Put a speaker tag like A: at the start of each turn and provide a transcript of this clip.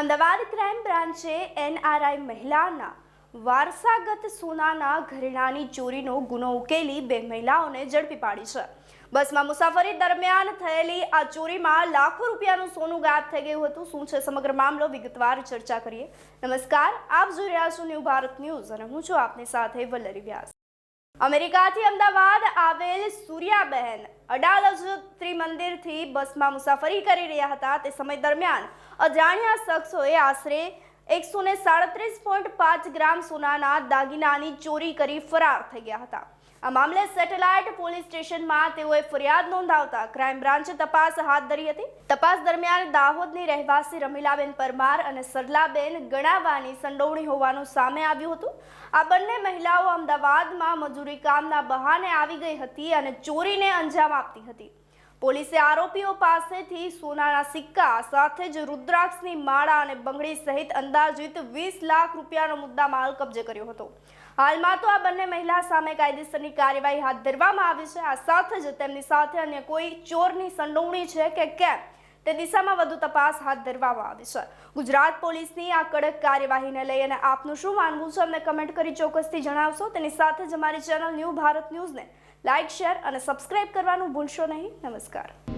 A: Ahmedabad crime બ્રાન્ચે NRI મહિલાના વારસાગત સોનાના ઘરેણાની ચોરીનો ગુનો ઉકેલી બે મહિલાઓને ઝડપી પાડી છે. બસમાં મુસાફરી દરમિયાન થયેલી આ ચોરીમાં લાખો રૂપિયાનું સોનું ગાયબ થઈ ગયું હતું. શું છે સમગ્ર મામલો? વિગતવાર ચર્ચા કરીએ. નમસ્કાર. આપ જોઈ રહ્યા છો ન્યૂ ભારત ન્યૂઝ અને હું છું આપની સાથે વલ્લરી વ્યાસ. અમેરિકાથી અમદાવાદ આવેલ સૂર્યાબહેન અડાલજ ત્રિમંદિરથી બસમાં મુસાફરી કરી રહ્યા હતા. તે સમય દરમિયાન અજાણ્યા શખ્સોએ આશરે એકસો ને સાડત્રીસ પોઈન્ટ પાંચ ગ્રામ સોનાના દાગીનાની ચોરી કરી ફરાર થઈ ગયા હતા. આ મામલે સેટેલાઇટ પોલીસ સ્ટેશનમાં તેઓએ ફરિયાદ નોંધાવતા ક્રાઇમ બ્રાન્ચે તપાસ હાથ ધરી હતી. તપાસ દરમિયાન દાહોદની રહેવાસી રમીલાબેન પરમાર અને સરલાબેન ગણાવાની સંડોવણી હોવાનું સામે આવ્યું હતું. આ બંને મહિલાઓ અમદાવાદમાં મજૂરી કામના બહાને આવી ગઈ હતી અને ચોરીને અંજામ આપતી હતી. પોલીસે આરોપીઓ પાસેથી સોનાના સિક્કા, સાથે જ રુદ્રાક્ષની માળા અને બંગડી સહિત અંદાજિત વીસ લાખ રૂપિયાનો મુદ્દામાલ કબજે કર્યો હતો. હાલમાં તો આ બંને મહિલા સામે કાયદેસરની કાર્યવાહી હાથ ધરવામાં આવી છે. આ સાથે જ તેમની સાથે અન્ય કોઈ ચોરની સંડોવણી છે કે કેમ? તે દિશામાં વધુ તપાસ હાથ ધરવામાં આવી છે. ગુજરાત પોલીસની આ કડક કાર્યવાહીને લઈ અને આપનું શું માનવું છે અમને કમેન્ટ કરી ચોક્કસથી જણાવશો. તેની સાથે જ અમારી ચેનલ ન્યૂ ભારત ન્યૂઝને લાઇક શેર અને સબસ્ક્રાઇબ કરવાનું ભૂલશો નહીં. નમસ્કાર.